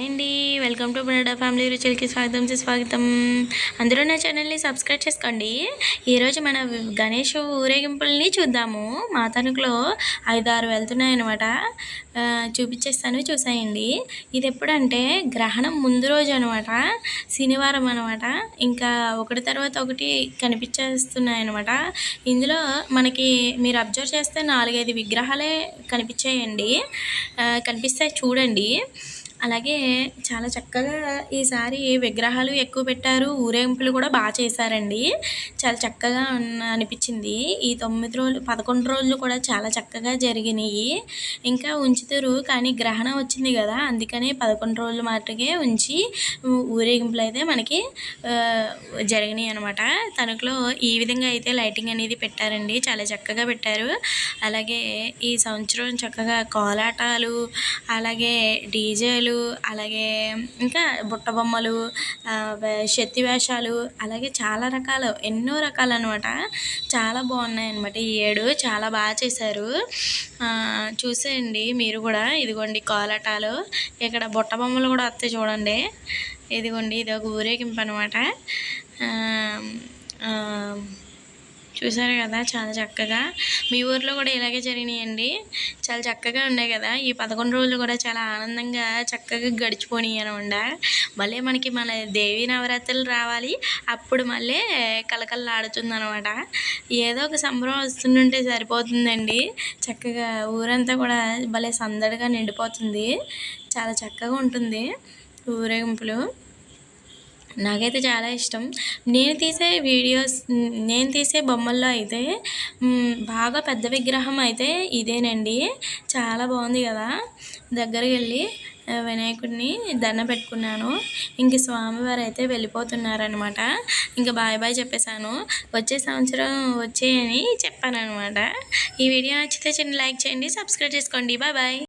Hi అండి. Welcome to బునడా family రుచులకి స్వాగతం స్వాగతం అందరూ నా ఛానల్ని సబ్స్క్రైబ్ చేసుకోండి. ఈరోజు మన గణేష్ ఊరేగింపుల్ని చూద్దాము. మా తణుకులో ఐదారు వెళ్తున్నాయన్నమాట. చూపించేస్తాను చూసాయండి. ఇది ఎప్పుడంటే గ్రహణం ముందు రోజు అనమాట శనివారం అనమాట ఇంకా ఒకటి తర్వాత ఒకటి కనిపించేస్తున్నాయి అనమాట ఇందులో మనకి మీరు అబ్జర్వ్ చేస్తే నాలుగైదు విగ్రహాలే కనిపించాయండి. కనిపిస్తే కనిపిస్తాయి చూడండి. అలాగే చాలా చక్కగా ఈసారి విగ్రహాలు ఎక్కువ పెట్టారు. ఊరేగింపులు కూడా బాగా చేశారండి. చాలా చక్కగా ఉన్న అనిపించింది. ఈ తొమ్మిది రోజులు పదకొండు రోజులు కూడా చాలా చక్కగా జరిగినాయి. ఇంకా ఉంచుతారు కానీ గ్రహణం వచ్చింది కదా అందుకని పదకొండు రోజులు మాత్రమే ఉంచి ఊరేగింపులు అయితే మనకి జరిగినాయి అనమాట తణుకులో ఈ విధంగా అయితే లైటింగ్ అనేది పెట్టారండి. చాలా చక్కగా పెట్టారు. అలాగే ఈ సంవత్సరం చక్కగా కోలాటాలు అలాగే డీజేలు అలాగే ఇంకా బుట్ట బొమ్మలు వే- శక్తి వేషాలు అలాగే చాలా రకాలు ఎన్నో రకాలు అనమాట చాలా బాగున్నాయి అనమాట ఈ ఏడు చాలా బాగా చేశారు. చూసేయండి మీరు కూడా. ఇదిగోండి కోలాటాలు. ఇక్కడ బుట్ట బొమ్మలు కూడా వస్తాయి చూడండి. ఇదిగోండి ఇది ఒక ఊరేగింపు అనమాట చూసారు కదా చాలా చక్కగా. మీ ఊర్లో కూడా ఇలాగే జరిగినాయండి. చాలా చక్కగా ఉన్నాయి కదా. ఈ పదకొండు రోజులు కూడా చాలా ఆనందంగా చక్కగా గడిచిపోయినాయి అనమాట. మళ్ళీ మనకి మన దేవి నవరాత్రులు రావాలి. అప్పుడు మళ్ళీ కలకల్లాడుతుంది అనమాట ఏదో ఒక సంబరం వస్తుంటే సరిపోతుందండి. చక్కగా ఊరంతా కూడా భలే సందడిగా నిండిపోతుంది. చాలా చక్కగా ఉంటుంది ఊరేగింపులు. నాకైతే చాలా ఇష్టం. నేను తీసే వీడియోస్ నేను తీసే బొమ్మల్లో అయితే బాగా పెద్ద విగ్రహం అయితే ఇదేనండి. చాలా బాగుంది కదా. దగ్గరికి వెళ్ళి వినాయకుడిని దండ పెట్టుకున్నాను. ఇంక స్వామివారు అయితే వెళ్ళిపోతున్నారనమాట ఇంకా బాయ్ బాయ్ చెప్పేశాను. వచ్చే సంవత్సరం వచ్చేయని చెప్పాను అనమాట ఈ వీడియో నచ్చితే చిన్న లైక్ చేయండి సబ్స్క్రైబ్ చేసుకోండి. Bye bye.